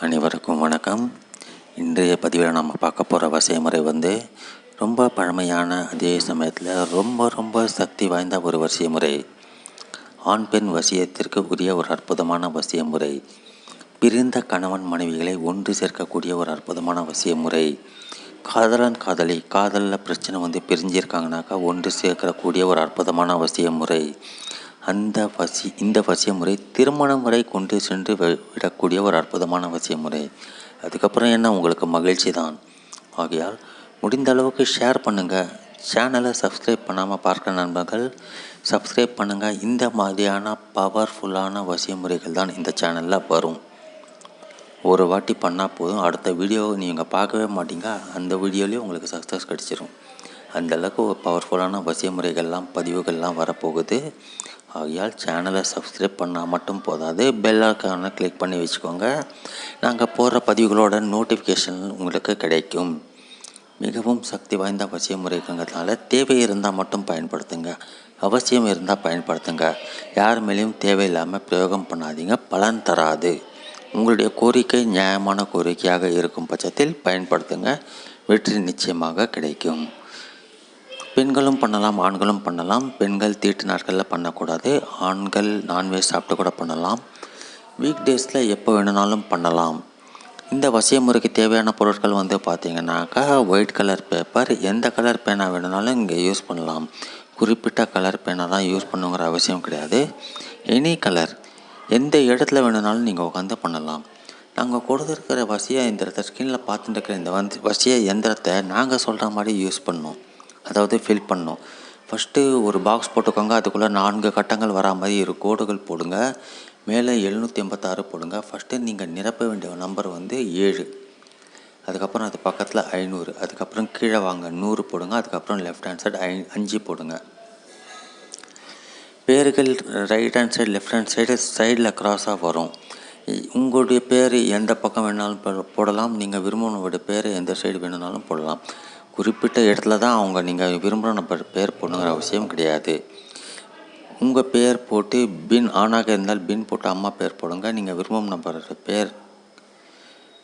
அனைவருக்கும் வணக்கம். இன்றைய பதிவில் நம்ம பார்க்க போகிற வசிய முறை வந்து ரொம்ப பழமையான அதே சமயத்தில் ரொம்ப ரொம்ப சக்தி வாய்ந்த ஒரு வரிசைமுறை முறை ஆண் பெண் வசியத்திற்கு உரிய ஒரு அற்புதமான வசியமுறை. பிரிந்த கணவன் மனைவிகளை ஒன்று சேர்க்கக்கூடிய ஒரு அற்புதமான வசியமுறை. காதலன் காதலி காதலில் பிரச்சனை வந்து பிரிஞ்சிருக்காங்கனாக்கா ஒன்று சேர்க்கக்கூடிய ஒரு அற்புதமான வசிய முறை அந்த வசி இந்த வசிய முறை திருமணம் வரை கொண்டு சென்று விடக்கூடிய ஒரு அற்புதமான வசிய முறை. அதுக்கப்புறம் என்ன? உங்களுக்கு மகிழ்ச்சி தான். ஆகையால் முடிந்த அளவுக்கு ஷேர் பண்ணுங்கள் சேனலை சப்ஸ்கிரைப் பண்ணாமல் பார்க்குற நண்பர்கள் சப்ஸ்கிரைப் பண்ணுங்கள் இந்த மாதிரியான பவர்ஃபுல்லான வசிய முறைகள் தான் இந்த சேனலில் வரும். ஒரு வாட்டி பண்ணால் போதும். அடுத்த வீடியோவை நீங்கள் பார்க்கவே மாட்டீங்க. அந்த வீடியோலேயும் உங்களுக்கு சக்ஸஸ் கிடச்சிரும். அந்தளவுக்கு பவர்ஃபுல்லான வசிய முறைகள்லாம் பதிவுகள்லாம் வரப்போகுது. ஆகையால் சேனலை சப்ஸ்கிரைப் பண்ணால் மட்டும் போதாது பெல் ஐக்கானை கிளிக் பண்ணி வச்சுக்கோங்க. நாங்கள் போடுற பதிவுகளோட நோட்டிஃபிகேஷன் உங்களுக்கு கிடைக்கும். மிகவும் சக்தி வாய்ந்த அவசிய முறைங்கிறதுனால தேவை இருந்தால் மட்டும் பயன்படுத்துங்க. அவசியம் இருந்தால் பயன்படுத்துங்க. யார் மேலேயும் தேவையில்லாமல் பிரயோகம் பண்ணாதீங்க. பலன் தராது. உங்களுடைய கோரிக்கை நியாயமான கோரிக்கையாக இருக்கும் பட்சத்தில் பயன்படுத்துங்க. வெற்றி நிச்சயமாக கிடைக்கும். பெண்களும் பண்ணலாம் ஆண்களும் பண்ணலாம். பெண்கள் தீட்டு நாட்களில் பண்ணக்கூடாது. ஆண்கள் நான்வெஜ் சாப்பிட்டு கூட பண்ணலாம். வீக் டேஸில் எப்போ வேணுனாலும் பண்ணலாம். இந்த வசிய முறைக்கு தேவையான பொருட்கள் வந்து பார்த்திங்கனாக்கா ஒயிட் கலர் பேப்பர் எந்த கலர் பேனா வேணுனாலும் இங்கே யூஸ் பண்ணலாம். குறிப்பிட்ட கலர் பேனா தான் யூஸ் பண்ணுங்கிற அவசியம் கிடையாது. எனி கலர் எந்த இடத்துல வேணுனாலும் நீங்கள் உட்காந்து பண்ணலாம். நாங்கள் கொடுத்துருக்கிற வசிய எந்திரத்தை ஸ்க்ரீனில் பார்த்துட்டு இருக்கிற இந்த வந்து வசிய எந்திரத்தை நாங்கள் சொல்கிற மாதிரி யூஸ் பண்ணோம். அதாவது ஃபில் பண்ணும் ஃபஸ்ட்டு ஒரு பாக்ஸ் போட்டுக்கோங்க. அதுக்குள்ளே நான்கு கட்டங்கள் வரா மாதிரி இரு கோடுகள் போடுங்க. மேலே எழுநூற்றி எண்பத்தாறு போடுங்க. ஃபஸ்ட்டு நீங்கள் நிரப்ப வேண்டிய நம்பர் வந்து ஏழு. அதுக்கப்புறம் அது பக்கத்தில் ஐநூறு. அதுக்கப்புறம் கீழே வாங்க நூறு போடுங்க. அதுக்கப்புறம் லெஃப்ட் ஹேண்ட் சைடு ஐ அஞ்சு போடுங்க. பேர்கள் right hand side left hand side சைடில் க்ராஸாக வரும். உங்களுடைய பேர் எந்த பக்கம் வேணாலும் போ- போடலாம். நீங்கள் விரும்பினோட பேர் எந்த சைடு வேணும்னாலும் போடலாம். குறிப்பிட்ட இடத்துல தான் அவங்க நீங்கள் விரும்புகிற நம்பர் பேர் போடணுங்கிற அவசியம் கிடையாது. உங்கள் பேர் போட்டு பின் ஆணாக இருந்தால் பின் போட்டு அம்மா பேர் போடுங்க. நீங்கள் விரும்பும் நம்பர் பேர்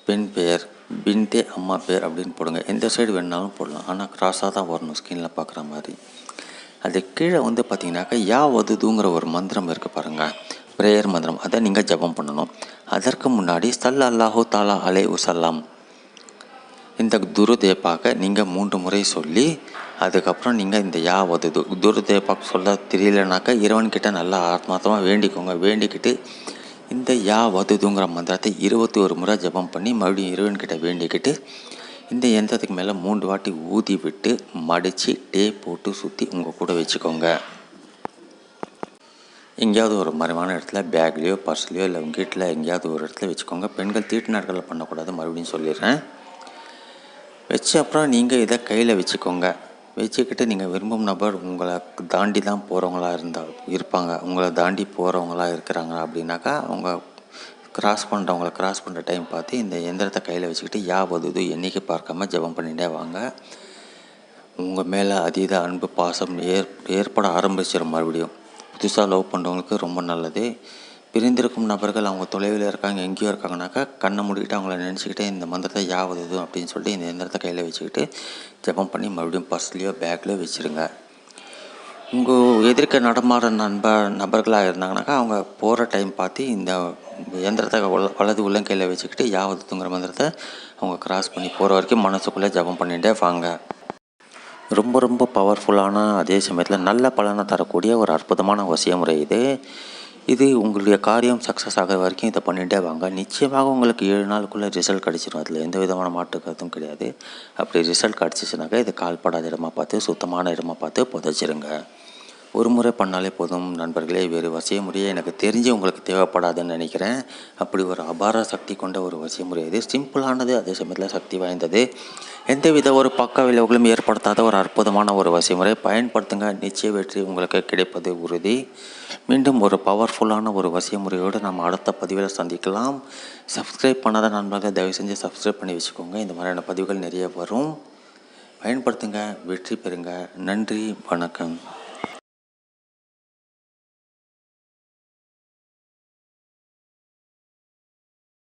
பெண் பெயர் பின்தே அம்மா பேர் அப்படின்னு போடுங்க. எந்த சைடு வேணாலும் போடலாம். ஆனால் க்ராஸாக தான் வரணும் ஸ்க்ரீனில் பார்க்குற மாதிரி. அது கீழே வந்து பார்த்தீங்கன்னாக்கா யா வதுதுங்கிற ஒரு மந்திரம் இருக்குது பாருங்கள் ப்ரேயர் மந்திரம். அதை நீங்கள் ஜெபம் பண்ணணும். அதற்கு முன்னாடி சல் அல்லாஹு தாலா அலை உசல்லாம் இந்த துருதேப்பாக்க நீங்கள் மூன்று முறை சொல்லி அதுக்கப்புறம் நீங்கள் இந்த யா வதுது துருதேப்பாக்கு சொல்ல தெரியலனாக்கா இறைவன்கிட்ட நல்லா ஆத்மார்த்தமாக வேண்டிக்கோங்க. வேண்டிக்கிட்டு இந்த யா வதுதுங்கிற மந்திரத்தை இருபத்தி ஒரு முறை ஜெபம் பண்ணி மறுபடியும் இறைவன்கிட்ட வேண்டிக்கிட்டு இந்த யந்திரத்துக்கு மேலே மூன்று வாட்டி ஊதி விட்டு மடித்து டே போட்டு சுற்றி உங்கள் கூட வச்சுக்கோங்க. எங்கேயாவது ஒரு மறைவான இடத்துல பேக்லேயோ பர்ஸ்லேயோ இல்லை உங்கள் வீட்டில் எங்கேயாவது ஒரு இடத்துல வச்சுக்கோங்க. பெண்கள் தீட்டு நாட்களில் பண்ணக்கூடாது மறுபடியும் சொல்லிடுறேன். வச்சு அப்புறம் நீங்கள் இதை கையில் வச்சுக்கோங்க. வச்சுக்கிட்டு நீங்கள் விரும்பும் நபர் உங்களை தாண்டி தான் போகிறவங்களா இருந்தால் இருப்பாங்க. உங்களை தாண்டி போகிறவங்களா இருக்கிறாங்க அப்படின்னாக்கா அவங்க கிராஸ் பண்ணுறவங்கள கிராஸ் பண்ணுற டைம் பார்த்து இந்த எந்திரத்தை கையில் வச்சுக்கிட்டு யா வதுது என்றைக்கு பார்க்காம ஜெபம் பண்ணிகிட்டே வாங்க. உங்கள் மேலே அதீத அன்பு பாசம் ஏற் ஏற்பட ஆரம்பிச்சிடும் மறுபடியும். புதுசாக லவ் பண்ணுறவங்களுக்கு ரொம்ப நல்லது. பிரிந்திருக்கும் நபர்கள் அவங்க தொலைவில் இருக்காங்க எங்கேயோ இருக்காங்கனாக்கா கண்ணை மூடிக்கிட்டு அவங்கள நினச்சிக்கிட்டே இந்த மந்திரத்தை யாவது அப்படின்னு சொல்லிட்டு இந்த எந்திரத்தை கையில் வச்சுக்கிட்டு ஜெபம் பண்ணி மறுபடியும் பர்ஸ்லேயோ பேக்லேயோ வச்சுருங்க. உங்கள் எதிர்க்க நடமாற நண்பர் நபர்களாக இருந்தாங்கனாக்கா அவங்க போகிற டைம் பார்த்து இந்த எந்திரத்தை உள்ள வலது உள்ளங்கையில் வச்சுக்கிட்டு யாவது தூங்குற மந்திரத்தை அவங்க கிராஸ் பண்ணி போகிற வரைக்கும் மனசுக்குள்ளே ஜெபம் பண்ணிகிட்டே வாங்க. ரொம்ப ரொம்ப பவர்ஃபுல்லான அதே சமயத்தில் நல்ல பலனை தரக்கூடிய ஒரு அற்புதமான வசிய முறை இது. இது உங்களுடைய காரியம் சக்ஸஸ் ஆகிற வரைக்கும் இதை பண்ணிகிட்டே வாங்க. நிச்சயமாக உங்களுக்கு ஏழு நாளுக்குள்ளே ரிசல்ட் கிடச்சிடும் அதில் எந்த விதமான மாற்று கருத்தும் கிடையாது. அப்படி ரிசல்ட் கிடச்சிச்சுனாக்கா இது கால்படாத இடமா பார்த்து சுத்தமான இடமா பார்த்து புதைச்சிருங்க. ஒரு முறை பண்ணாலே போதும் நண்பர்களே. வேறு வசிய முறையே எனக்கு தெரிஞ்சு உங்களுக்கு தேவைப்படாதுன்னு நினைக்கிறேன். அப்படி ஒரு அபார சக்தி கொண்ட ஒரு வசிய முறை இது. சிம்பிளானது அதே சமயத்தில் சக்தி வாய்ந்தது. எந்தவித ஒரு பக்க விளைவுகளும் ஏற்படுத்தாத ஒரு அற்புதமான ஒரு வசிய பயன்படுத்துங்க. நிச்சய வெற்றி உங்களுக்கு கிடைப்பது உறுதி. மீண்டும் ஒரு பவர்ஃபுல்லான ஒரு வசிமுறையோடு நம்ம அடுத்த பதிவில் சந்திக்கலாம். சப்ஸ்கிரைப் பண்ணாத நண்பர்கள் தயவு செஞ்சு சப்ஸ்கிரைப் பண்ணி வச்சுக்கோங்க. இந்த மாதிரியான பதிவுகள் நிறைய வரும். பயன்படுத்துங்க. வெற்றி பெறுங்க. நன்றி. வணக்கம்.